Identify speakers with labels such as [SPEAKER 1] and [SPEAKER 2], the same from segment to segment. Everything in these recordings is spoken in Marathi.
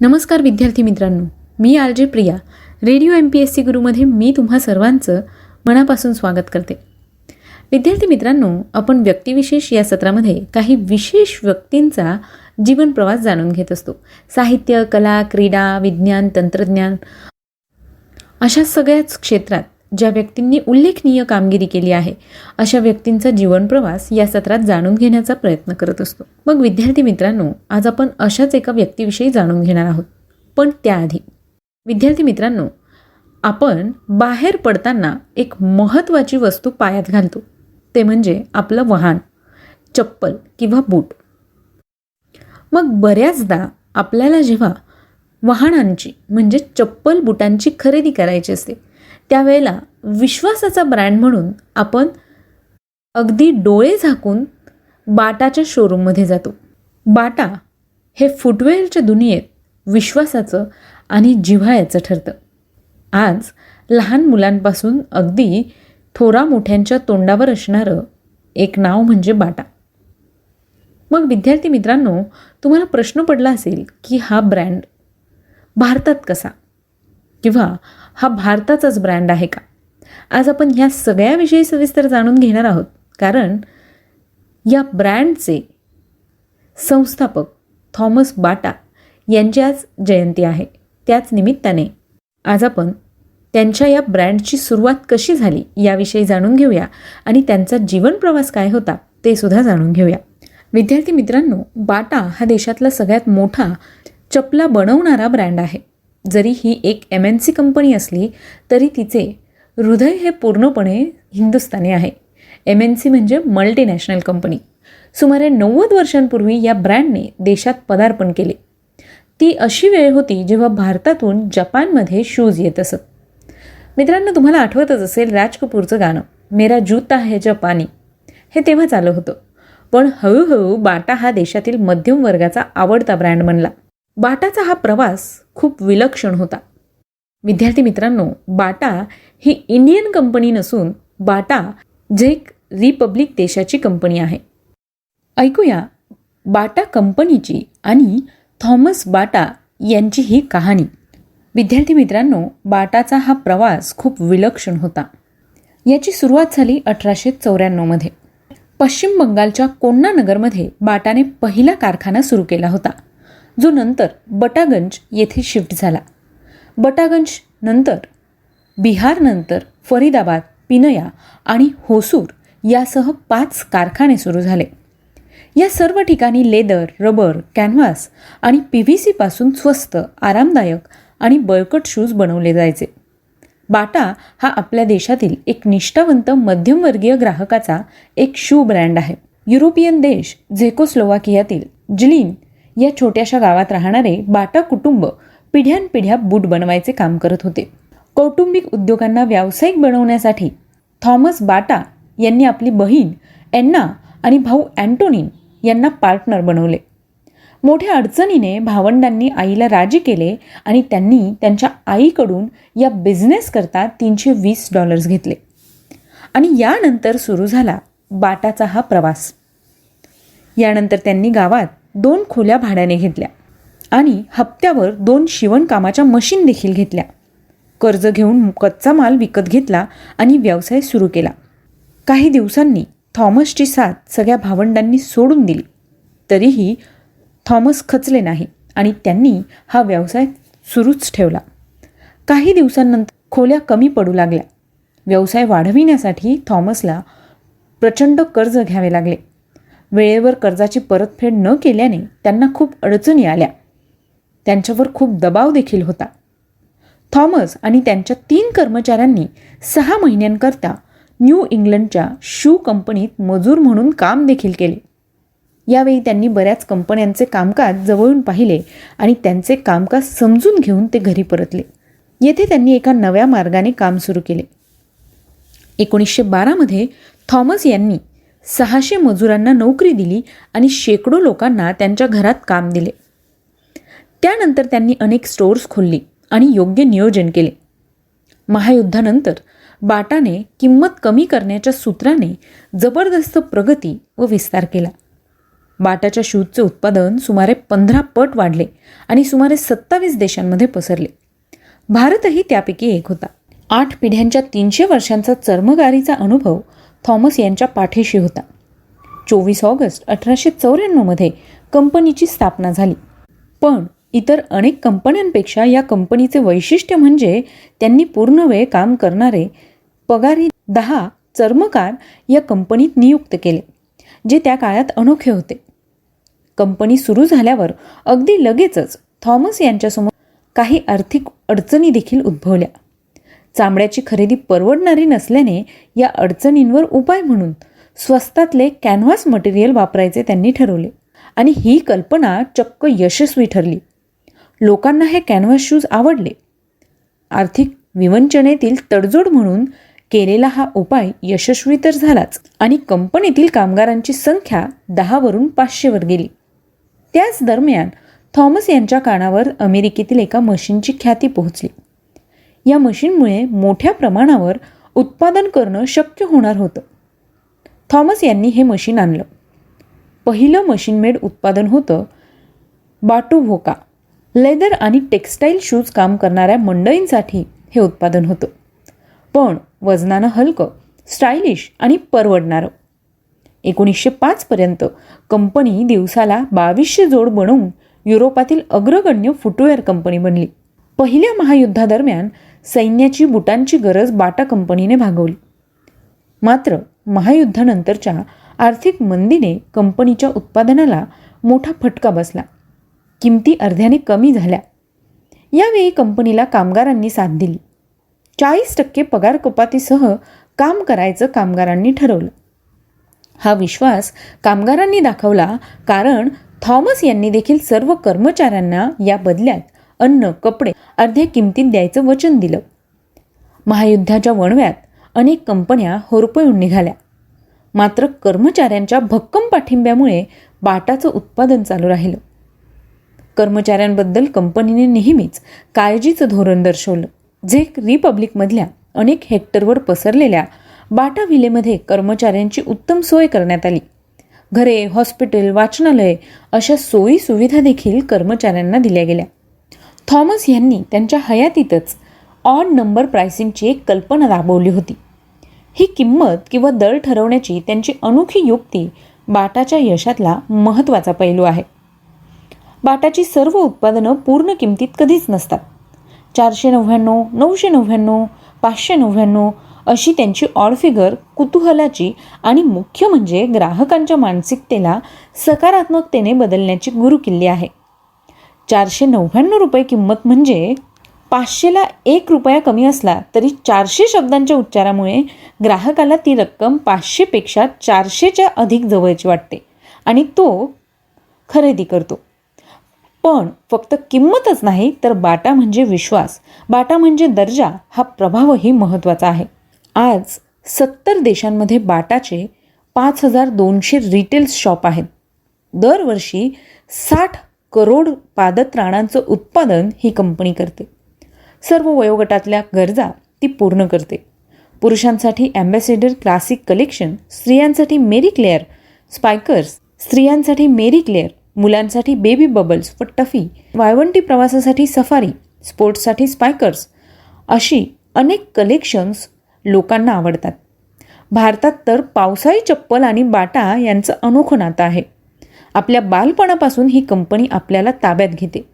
[SPEAKER 1] नमस्कार विद्यार्थी मित्रांनो मी R J Priya. Radio M P S C गुरुमध्ये मी तुम्हा सर्वांचं मनापासून स्वागत करते. विद्यार्थी मित्रांनो आपण व्यक्तिविशेष या सत्रामध्ये काही विशेष व्यक्तींचा जीवन प्रवास जाणून घेत असतो. साहित्य कला क्रीडा विज्ञान तंत्रज्ञान अशा सगळ्याच क्षेत्रात ज्या व्यक्तींनी उल्लेखनीय कामगिरी केली आहे अशा व्यक्तींचा जीवनप्रवास या सत्रात जाणून घेण्याचा प्रयत्न करत असतो. मग विद्यार्थी मित्रांनो आज आपण अशाच एका व्यक्तीविषयी जाणून घेणार आहोत. पण त्याआधी विद्यार्थी मित्रांनो आपण बाहेर पडताना एक महत्त्वाची वस्तू पायात घालतो. ते म्हणजे आपलं वाहन चप्पल किंवा बूट. मग बऱ्याचदा आपल्याला जेव्हा वाहनांची म्हणजे चप्पल बुटांची खरेदी करायची असते त्यावेळेला विश्वासाचा ब्रँड म्हणून आपण अगदी डोळे झाकून बाटाच्या शोरूममध्ये जातो. बाटा हे फुटवेअरच्या दुनियेत विश्वासाचं आणि जिव्हाळ्याचं ठरतं. आज लहान मुलांपासून अगदी थोरा मोठ्यांच्या तोंडावर असणारं एक नाव म्हणजे बाटा. मग विद्यार्थी मित्रांनो तुम्हाला प्रश्न पडला असेल की हा ब्रँड भारतात कसा? किंवा हा भारताचाच ब्रँड आहे का? आज आपण ह्या सगळ्याविषयी सविस्तर जाणून घेणार आहोत. कारण या ब्रँडचे संस्थापक थॉमस बाटा यांची आज जयंती आहे. त्याच निमित्ताने आज आपण त्यांच्या या ब्रँडची सुरुवात कशी झाली याविषयी जाणून घेऊया आणि त्यांचा जीवन प्रवास काय होता ते सुद्धा जाणून घेऊया. विद्यार्थी मित्रांनो बाटा हा देशातला सगळ्यात मोठा चपला बनवणारा ब्रँड आहे. जरी ही एक एम एन सी कंपनी असली तरी तिचे हृदय हे पूर्णपणे हिंदुस्थानी आहे. एम एन सी म्हणजे मल्टीनॅशनल कंपनी सुमारे नव्वद वर्षांपूर्वी या ब्रँडने देशात पदार्पण केले. ती अशी वेळ होती जेव्हा भारतातून जपानमध्ये शूज येत असत. मित्रांनो तुम्हाला आठवतच असेल राज कपूरचं गाणं मेरा जूता है जपानी हे तेव्हा चालू होतं. पण हळूहळू बाटा हा देशातील मध्यम वर्गाचा आवडता ब्रँड बनला. बाटाचा हा प्रवास खूप विलक्षण होता. विद्यार्थी मित्रांनो बाटा ही इंडियन कंपनी नसून बाटा झेक रिपब्लिक देशाची कंपनी आहे. ऐकूया बाटा कंपनीची आणि थॉमस बाटा यांची ही कहाणी. विद्यार्थी मित्रांनो बाटाचा हा प्रवास खूप विलक्षण होता. याची सुरुवात झाली अठराशे चौऱ्याण्णवमध्ये पश्चिम बंगालच्या कोण्णा नगरमध्ये बाटाने पहिला कारखाना सुरू केला होता. जो नंतर बटागंज येथे शिफ्ट झाला. बटागंज नंतर बिहारनंतर फरीदाबाद पिनया आणि होसूर यासह पाच कारखाने सुरू झाले. या सर्व ठिकाणी लेदर रबर कॅनव्हास आणि पी व्ही सीपासून स्वस्त आरामदायक आणि बळकट शूज बनवले जायचे. बाटा हा आपल्या देशातील एक निष्ठावंत मध्यमवर्गीय ग्राहकाचा एक शू ब्रँड आहे. युरोपियन देश झेकोस्लोवाकियातील जिलीन या छोट्याशा गावात राहणारे बाटा कुटुंब पिढ्यानपिढ्या बूट बनवायचे काम करत होते. कौटुंबिक उद्योगांना व्यावसायिक बनवण्यासाठी थॉमस बाटा यांनी आपली बहीण एन्ना आणि भाऊ अँटोनिन यांना पार्टनर बनवले. मोठ्या अडचणीने भावंडांनी आईला राजी केले आणि त्यांनी त्यांच्या आईकडून या बिझनेस करता तीनशे वीस डॉलर्स घेतले. आणि यानंतर सुरू झाला बाटाचा हा प्रवास. यानंतर त्यांनी गावात दोन खोल्या भाड्याने घेतल्या आणि हप्त्यावर दोन शिवणकामाच्या मशीन देखील घेतल्या. कर्ज घेऊन कच्चा माल विकत घेतला आणि व्यवसाय सुरू केला. काही दिवसांनी थॉमसची साथ सगळ्या भावंडांनी सोडून दिली. तरीही थॉमस खचले नाही आणि त्यांनी हा व्यवसाय सुरूच ठेवला. काही दिवसांनंतर खोल्या कमी पडू लागल्या. व्यवसाय वाढविण्यासाठी थॉमसला प्रचंड कर्ज घ्यावे लागले. वेळेवर कर्जाची परतफेड न केल्याने त्यांना खूप अडचणी आल्या. त्यांच्यावर खूप दबाव देखील होता. थॉमस आणि त्यांच्या तीन कर्मचाऱ्यांनी सहा महिन्यांकरता न्यू इंग्लंडच्या शू कंपनीत मजूर म्हणून काम देखील केले. यावेळी त्यांनी बऱ्याच कंपन्यांचे कामकाज जवळून पाहिले आणि त्यांचे कामकाज समजून घेऊन ते घरी परतले. येथे त्यांनी एका नव्या मार्गाने काम सुरू केले. एकोणीसशे बारामध्ये थॉमस यांनी सहाशे मजुरांना नोकरी दिली आणि शेकडो लोकांना त्यांच्या घरात काम दिले. त्यानंतर त्यांनी अनेक स्टोअर्स खोलली आणि योग्य नियोजन केले. महायुद्धानंतर बाटाने किंमत कमी करण्याच्या सूत्राने जबरदस्त प्रगती व विस्तार केला. बाटाच्या शूजचे उत्पादन सुमारे पंधरा पट वाढले आणि सुमारे सत्तावीस देशांमध्ये पसरले. भारतही त्यापैकी एक होता. आठ पिढ्यांच्या तीनशे वर्षांचा चर्मगारीचा अनुभव थॉमस यांच्या पाठीशी होता. चोवीस ऑगस्ट अठराशे चौऱ्याण्णवमध्ये कंपनीची स्थापना झाली. पण इतर अनेक कंपन्यांपेक्षा या कंपनीचे वैशिष्ट्य म्हणजे त्यांनी पूर्ण वेळ काम करणारे पगारी दहा चर्मकार या कंपनीत नियुक्त केले जे त्या काळात अनोखे होते. कंपनी सुरू झाल्यावर अगदी लगेचच थॉमस यांच्यासमोर काही आर्थिक अडचणी देखील उद्भवल्या. चामड्याची खरेदी परवडणारी नसल्याने या अडचणींवर उपाय म्हणून स्वस्तातले कॅनव्हास मटेरियल वापरायचे त्यांनी ठरवले. आणि ही कल्पना चक्क यशस्वी ठरली. लोकांना हे कॅनव्हास शूज आवडले. आर्थिक विवंचनेतील तडजोड म्हणून केलेला हा उपाय यशस्वी तर झालाच आणि कंपनीतील कामगारांची संख्या दहावरून पाचशेवर गेली. त्याच दरम्यान थॉमस यांच्या कानावर अमेरिकेतील एका मशीनची ख्याती पोहोचली. या मशीनमुळे मोठ्या प्रमाणावर उत्पादन करणं शक्य होणार होतं. थॉमस यांनी हे मशीन आणलं. पहिलं मशीन मेड उत्पादन होतं बाटू भोका लेदर आणि टेक्स्टाईल शूज काम करणाऱ्या मंडळींसाठी हे उत्पादन होतं. पण वजनानं हलकं स्टायलिश आणि परवडणारं. एकोणीसशे पाचपर्यंत कंपनी दिवसाला बावीसशे जोड बनवून युरोपातील अग्रगण्य फुटवेअर कंपनी बनली. पहिल्या महायुद्धादरम्यान सैन्याची बुटांची गरज बाटा कंपनीने भागवली. मात्र महायुद्धानंतरच्या आर्थिक मंदीने कंपनीच्या उत्पादनाला मोठा फटका बसला. किमती अर्ध्याने कमी झाल्या. यावेळी कंपनीला कामगारांनी साथ दिली. चाळीस टक्के पगार कपातीसह काम करायचं कामगारांनी ठरवलं. हा विश्वास कामगारांनी दाखवला कारण थॉमस यांनी देखील सर्व कर्मचाऱ्यांना या बदल्यात अन्न कपडे अर्ध्या किमतीत द्यायचं वचन दिलं. महायुद्धाच्या वणव्यात अनेक कंपन्या होरपळून निघाल्या. मात्र कर्मचाऱ्यांच्या भक्कम पाठिंब्यामुळे बाटाचं उत्पादन चालू राहिलं. कर्मचाऱ्यांबद्दल कंपनीने नेहमीच काळजीचं धोरण दर्शवलं. जे रिपब्लिकमधल्या अनेक हेक्टरवर पसरलेल्या बाटा विलेमध्ये कर्मचाऱ्यांची उत्तम सोय करण्यात आली. घरे हॉस्पिटल वाचनालय अशा सोयी सुविधा देखील कर्मचाऱ्यांना दिल्या गेल्या. थॉमस यांनी त्यांच्या हयातीतच ऑड नंबर प्राइसिंगची एक कल्पना राबवली होती. ही किंमत किंवा दर ठरवण्याची त्यांची अनोखी युक्ती बाटाच्या यशातला महत्त्वाचा पैलू आहे. बाटाची सर्व उत्पादनं पूर्ण किमतीत कधीच नसतात. चारशे नव्याण्णव नऊशे नव्याण्णव पाचशे नव्याण्णव अशी त्यांची ऑड फिगर कुतूहलाची आणि मुख्य म्हणजे ग्राहकांच्या मानसिकतेला सकारात्मकतेने बदलण्याची गुरुकिल्ली आहे. चारशे नव्याण्णव रुपये किंमत म्हणजे पाचशेला एक रुपया कमी असला तरी चारशे शब्दांच्या उच्चारामुळे ग्राहकाला ती रक्कम पाचशेपेक्षा चारशेच्या अधिक जवळची वाटते आणि तो खरेदी करतो. पण फक्त किंमतच नाही तर बाटा म्हणजे विश्वास. बाटा म्हणजे दर्जा. हा प्रभावही महत्त्वाचा आहे. आज सत्तर देशांमध्ये बाटाचे पाच हजार दोनशे रिटेल शॉप आहेत. दरवर्षी साठ करोड पादत्राणांचं उत्पादन ही कंपनी करते. सर्व वयोगटातल्या गरजा ती पूर्ण करते. पुरुषांसाठी ॲम्बॅसेडर क्लासिक कलेक्शन स्त्रियांसाठी मेरी क्लेअर स्पायकर्स स्त्रियांसाठी मेरी क्लेअर मुलांसाठी बेबी बबल्स व टफी वाळवंटी प्रवासासाठी सफारी स्पोर्ट्ससाठी स्पायकर्स अशी अनेक कलेक्शन्स लोकांना आवडतात. भारतात तर पावसाळी चप्पल आणि बाटा यांचं अनोखं नातं आहे. आपल्या बालपणापासून ही कंपनी आपल्याला ताब्यात घेते.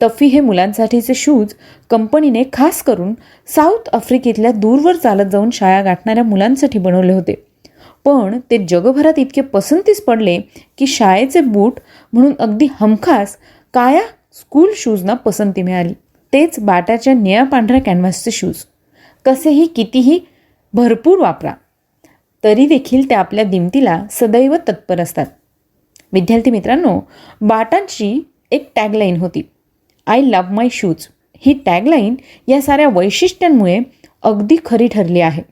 [SPEAKER 1] टफी हे मुलांसाठीचे शूज कंपनीने खास करून साऊथ आफ्रिकेतल्या दूरवर चालत जाऊन शाळा गाठणाऱ्या मुलांसाठी बनवले होते. पण ते जगभरात इतके पसंतीस पडले की शाळेचे बूट म्हणून अगदी हमखास काया स्कूल शूजना पसंती मिळाली. तेच बाटाच्या निळ्या पांढऱ्या कॅनव्हासचे शूज कसेही कितीही भरपूर वापरा. तरी देखील ते आपल्या दिमतीला सदैव तत्पर असतात. विद्यार्थी मित्रांनो बाटांची एक टॅगलाईन होती. आय लव्ह माय शूज ही टॅगलाईन या साऱ्या वैशिष्ट्यांमुळे अगदी खरी ठरली आहे.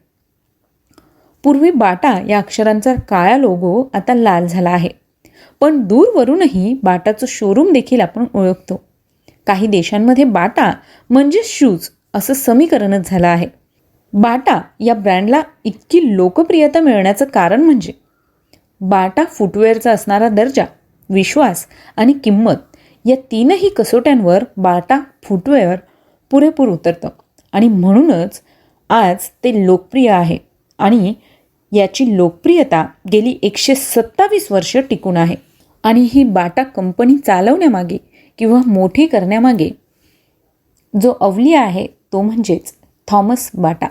[SPEAKER 1] पूर्वी बाटा या अक्षरांचा काळा लोगो आता लाल झाला आहे. पण दूरवरूनही बाटाचं शोरूम देखील आपण ओळखतो. काही देशांमध्ये बाटा म्हणजे शूज असं समीकरणच झालं आहे. बाटा या ब्रँडला इतकी लोकप्रियता मिळण्याचं कारण म्हणजे बाटा फुटवेअरचा असणारा दर्जा विश्वास आणि किंमत या तीनही कसोट्यांवर बाटा फुटवेअर पुरेपूर उतरतं. आणि म्हणूनच आज ते लोकप्रिय आहे आणि याची लोकप्रियता गेली एकशे सत्तावीस वर्ष टिकून आहे. आणि ही बाटा कंपनी चालवण्यामागे किंवा मोठी करण्यामागे जो अवली आहे तो म्हणजेच थॉमस बाटा.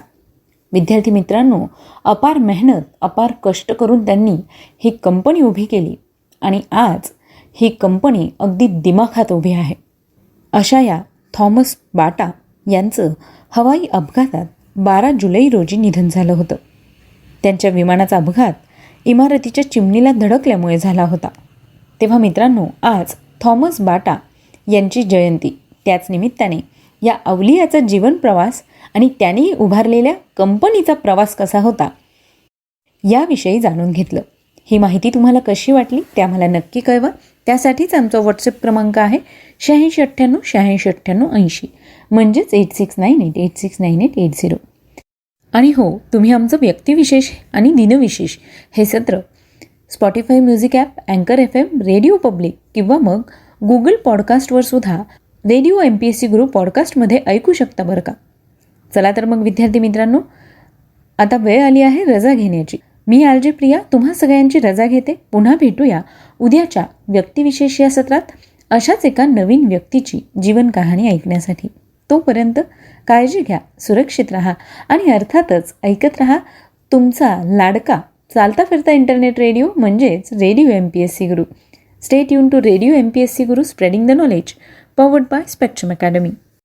[SPEAKER 1] विद्यार्थी मित्रांनो अपार मेहनत अपार कष्ट करून त्यांनी ही कंपनी उभी केली. आणि आज ही कंपनी अगदी दिमाखात उभी आहे. अशा या थॉमस बाटा यांचं हवाई अपघातात बारा जुलै रोजी निधन झालं होतं. त्यांच्या विमानाचा अपघात इमारतीच्या चिमणीला धडकल्यामुळे झाला होता. तेव्हा मित्रांनो आज थॉमस बाटा यांची जयंती. त्याच निमित्ताने या अवलियाचा जीवन प्रवास आणि त्याने उभारलेल्या कंपनीचा प्रवास कसा होता याविषयी जाणून घेतलं. ही माहिती तुम्हाला कशी वाटली ते आम्हाला नक्की कळवा. त्यासाठीच आमचा व्हॉट्सअप क्रमांक आहे शहाऐंशी अठ्ठ्याण्णव शहाऐंशी अठ्ठ्याण्णव ऐंशी. म्हणजेच eight six nine eight eight six nine eight eight zero आणि हो तुम्ही आमचं व्यक्तिविशेष आणि दिनविशेष हे सत्र स्पॉटीफाय म्युझिक ॲप अँकर एफ एम रेडिओ पब्लिक किंवा मग गुगल पॉडकास्टवर सुद्धा radio M P S C group पॉडकास्टमध्ये ऐकू शकता बरं का? चला तर मग विद्यार्थी मित्रांनो आता वेळ आली आहे रजा घेण्याची. मी आरजे प्रिया तुम्हा सगळ्यांची रजा घेते. पुन्हा भेटूया उद्याच्या व्यक्तिविशेष या सत्रात. अशाच एका नवीन व्यक्तीची जीवन कहाणी ऐकण्यासाठी. तोपर्यंत काळजी घ्या सुरक्षित राहा आणि अर्थातच ऐकत राहा तुमचा लाडका. चालता फिरता इंटरनेट रेडिओ म्हणजेच radio M P S C Guru. Stay युन to radio M P S C Guru spreading the knowledge powered by Spectrum Academy